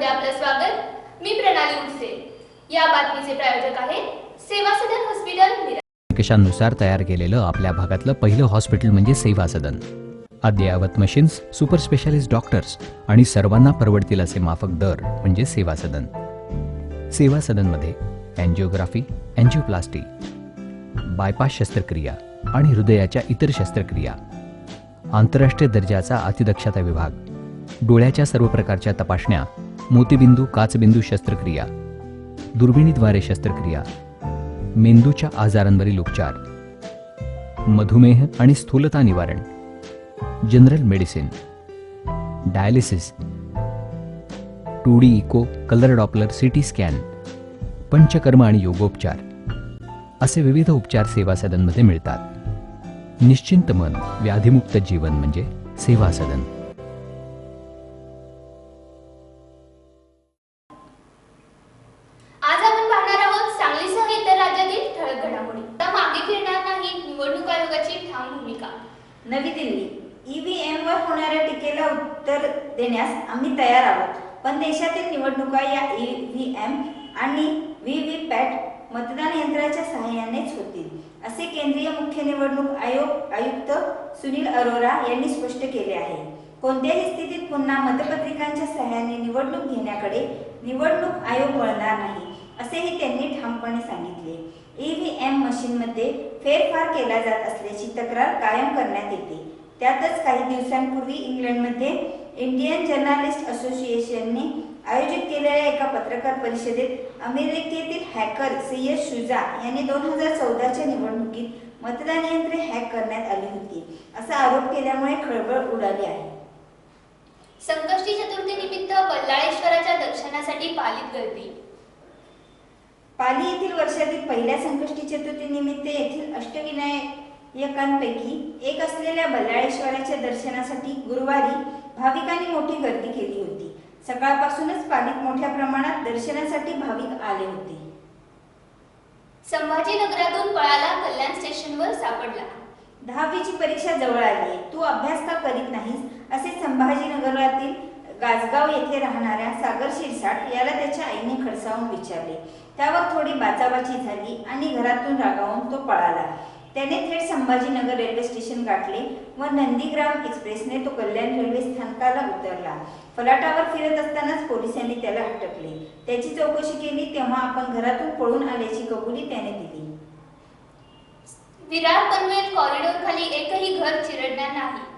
मध्ये आपलं स्वागत. मी प्रणाली उडसे. या बातमीचे प्रायोजक आहे सेवा सदन हॉस्पिटल निकषांनुसार तयार केलेलं आपल्या भागातलं पहिलं हॉस्पिटल म्हणजे सेवा सदन. अद्ययावत मशीन्स सुपर स्पेशालिस्ट डॉक्टर्स आणि सर्वांना परवडतील असे माफक दर म्हणजे सेवा सदन. सेवा सदनमध्ये अँजिओग्राफी अँजिओप्लास्टी बायपास शस्त्रक्रिया आणि हृदयाच्या इतर शस्त्रक्रिया आंतरराष्ट्रीय दर्जाचा अतिदक्षता विभाग डोळ्याच्या सर्व प्रकारच्या तपासण्या मोतीबिंदू काचबिंदू शस्त्रक्रिया. दुर्बिणीद्वारे शस्त्रक्रिया. मेंदूच्या आजारांवरील उपचार. मधुमेह आणि स्थूलता निवारण. General medicine. Dialysis. Two D echo colour Doppler CT scan. Panchakarma आणि योगोपचार. असे विविध उपचार सेवा सदनमध्ये मिळतात. निश्चिंत मन व्याधिमुक्त जीवन म्हणजे सेवा सदन. निवडणूक आयोगाची ठाम भूमिका. नवी दिल्ली. ईव्हीएम वर होणाऱ्या टीकेला उत्तर देण्यास आम्ही तयार आहोत. पण देशातील निवडणुका या ईव्हीएम आणि व्हीव्हीपॅट मतदान यंत्राच्या सहाय्यानेच होतील असे केंद्रीय मुख्य निवडणूक आयोग आयुक्त सुनील अरोरा यांनी स्पष्ट केले आहे. कोणत्याही स्थितीत पुन्हा मतपत्रिकांच्या सहाय्याने निवडणूक घेण्याकडे निवडणूक आयोग वळणार नाही असेही त्यांनी ठामपणे सांगितले. ईव्हीएम मशीनमध्ये फेरफार केला जात असल्याची तक्रार कायम करण्यात येते. त्यातच काही दिवसांपूर्वी इंग्लंडमध्ये इंडियन जर्नालिस्ट असोसिएशनने आयोजित केलेल्या एका पत्रकार परिषदेत अमेरिकेतील हॅकर सय्यद शुजा यांनी दोन हजार चौदाच्या निवडणुकीत मतदान यंत्रे हॅक करण्यात आली होती. असा आरोप केल्यामुळे खळबळ उडाली आहे. संकष्टी चतुर्थी निमित्त बल्लाळेश्वराच्या दर्शनासाठी पालित गर्दी. पाली येथील वर्षातील पहिल्या संकष्टी चतुर्थी निमित्त येथील अष्टविनायकांपैकी एक असलेल्या बल्लाळेश्वराच्या दर्शनासाठी गुरुवारी भाविकांनी मोठी गर्दी केली होती. सकाळपासूनच पालीत मोठ्या प्रमाणात दर्शनासाठी भाविक आले होते. संभाजीनगरातून पळाला कल्याण स्टेशनवर सापडला. दहावीची परीक्षा जवळ आली तू अभ्यास का करीत नाहीस? असे संभाजीनगरातील गाजगाव येथे राहणाऱ्या सागर शिरसाट याला त्याच्या आईने खडसावून विचारले. त्यावर थोडी बाचाबाची झाली आणि घरातून रागावून तो पळाला. त्याने थेट संभाजीनगर रेल्वे स्टेशन गाठले व नंदीग्राम एक्सप्रेसने तो कल्याण रेल्वे स्थानकाला उतरला. फलाटावर फिरत असतानाच पोलिसांनी त्याला हटकले त्याची चौकशी केली तेव्हा आपण घरातून पळून आल्याची कबुली त्याने दिली. विरार पनवेल कॉरिडोर खाली एकही घर चिरडणार नाही.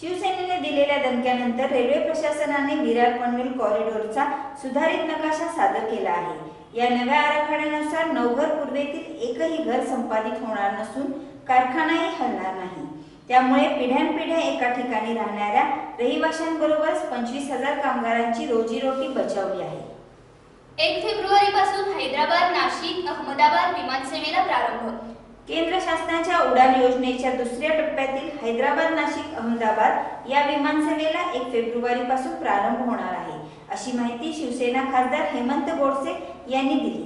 शिवसेनेने दिलेल्या दणक्यानंतर रेल्वे प्रशासनाने विरार पनवेल कॉरिडॉरचा सुधारित नकाशा सादर केला आहे. या नव्या आराखड्यानुसार नवघर पूर्वेतील एकही घर संपादित होणार नसून कारखानाही हलणार नाही. त्यामुळे पिढ्यानपिढ्या एका ठिकाणी राहणाऱ्या रहिवाशांबरोबरच पंचवीस हजार कामगारांची रोजीरोटी बचावली आहे. एक फेब्रुवारी पासून हैदराबाद नाशिक अहमदाबाद विमानसेवेला प्रारंभ केंद्र शासनाच्या उडान योजनेच्या दुसऱ्या टप्प्यातील हैदराबाद नाशिक अहमदाबाद या विमानसेवेला एक फेब्रुवारी पासून प्रारंभ होणार आहे. अशी माहिती शिवसेना खासदार हेमंत गोडसे यांनी दिली.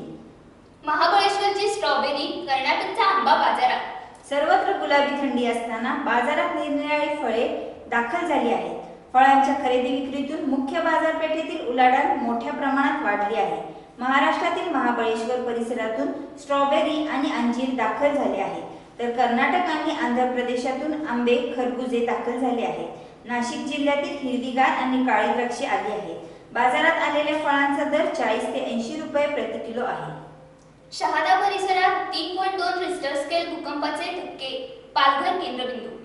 महाबळेश्वरची स्ट्रॉबेरी कर्नाटकचा आंबा बाजारात. सर्वत्र गुलाबी थंडी असताना बाजारात निरनिराळी फळे दाखल झाली आहेत. फळांच्या खरेदी विक्रीतून मुख्य बाजारपेठेतील उलाढाल मोठ्या प्रमाणात वाढली आहे. महाराष्ट्रातील महाबळेश्वर परिसरातून स्ट्रॉबेरी आणि अंजीर दाखल झाले आहेत. तर कर्नाटक आणि आंध्र प्रदेशातून आंबे खरबुजे दाखल झाले आहेत. नाशिक जिल्ह्यातील हिरवीगार आणि काळी द्राक्षे आली आहेत. बाजारात आलेल्या फळांचा दर चाळीस ते ऐंशी रुपये प्रति किलो आहे. शहादा परिसरात तीन पॉईंट दोन रिस्टर स्केल भूकंपाचे धक्के पालघर केंद्रबिंदू.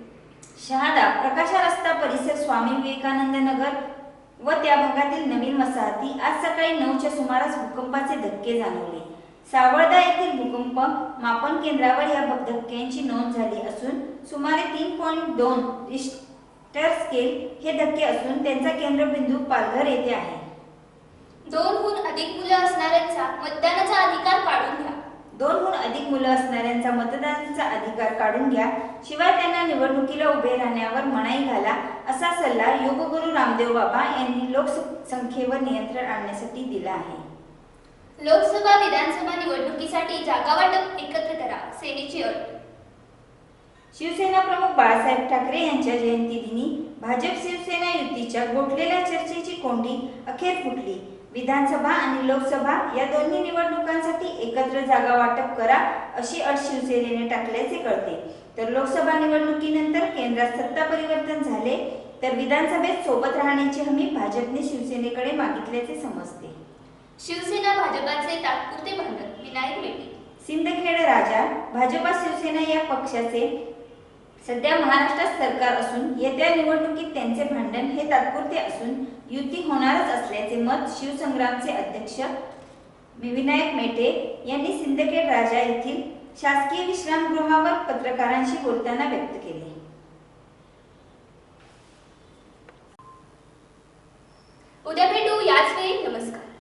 शहादा प्रकाशा रस्ता परिसर स्वामी विवेकानंद नगर व त्या भागातील नवीन वसाहती आज सकाळी नऊच्या सुमारास भूकंपाचे धक्के जाणवले. सावळदा येथील भूकंप मापन केंद्रावर या धक्क्यांची नोंद झाली असून सुमारे तीन पॉईंट दोन रिस्टर स्केल हे धक्के असून त्यांचा केंद्रबिंदू पालघर येथे आहे. दोनहून अधिक मुलं असणाऱ्यांचा मतदानाचा अधिकार काढून घ्या. दोनहून अधिक मुलं असणाऱ्यांचा मतदानाचा अधिकार काढून घ्या. शिवाय त्यांना निवडणुकीला उभे राहण्यावर मनाई घाला. असा सल्ला योगगुरू रामदेव बाबा यांनी लोकसंख्येवर नियंत्रण आणण्यासाठी दिला आहे. लोकसभा विधानसभा निवडणुकीसाठी जागा वाटप एकत्र करा. सेनेची अट. शिवसेना प्रमुख बाळासाहेब ठाकरे यांच्या जयंतीदिनी भाजप शिवसेना युतीच्या गोठलेल्या चर्चेची कोंडी अखेर फुटली. विधानसभा आणि लोकसभा या दोन्ही निवडणुकांसाठी एकत्र जागा वाटप करा अशी अट शिवसेनेने टाकल्याचे कळते. तर लोकसभा निवडणुकीनंतर केंद्रात सत्ता परिवर्तन झाले तर विधानसभेत सोबत राहण्याची हमी भाजपने शिवसेनेकडे मागितल्याचे समजते. शिवसेना भाजपाचे तात्पुरते भांडण विनायक मेटे. सिंदखेड राजा भाजपा शिवसेना या पक्षाचे सध्या महाराष्ट्रात सरकार असून येत्या निवडणुकीत त्यांचे भांडण हे तात्पुरते असून युती होणारच असल्याचे मत शिवसंग्रामचे अध्यक्ष विनायक मेटे यांनी सिंदखेड राजा येथील शासकीय विश्रामगृहावर पत्रकारांशी बोलताना व्यक्त केले. उद्या भेटू याच वेळी. नमस्कार.